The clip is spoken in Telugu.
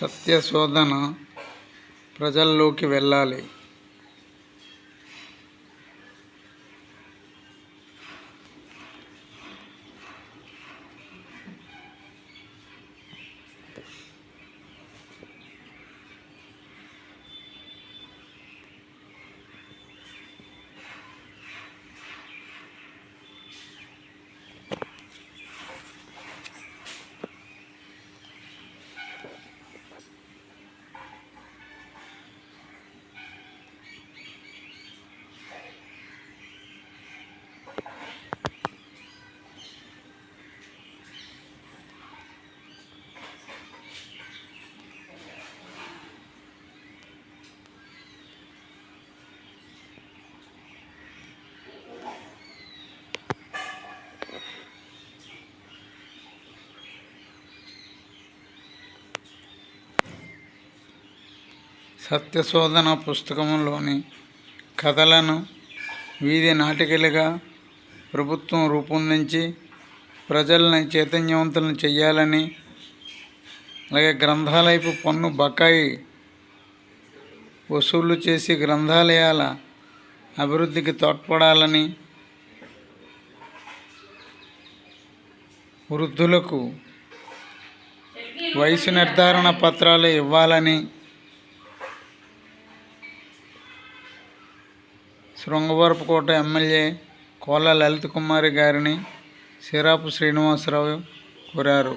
సత్యశోధన ప్రజల్లోకి వెళ్ళాలి. సత్యశోధన పుస్తకంలోని కథలను వీధి నాటికలుగా ప్రభుత్వం రూపొందించి ప్రజల్ని చైతన్యవంతులను చేయాలని అలాగే గ్రంథాలయపు పన్ను బకాయి వసూలు చేసి గ్రంథాలయాల అభివృద్ధికి తోడ్పడాలని వృద్ధులకు వయసు నిర్ధారణ పత్రాలు ఇవ్వాలని శృంగవరపుకోట ఎమ్మెల్యే కోల లలిత కుమారి గారిని సిరాపు శ్రీనివాసరావు కోరారు.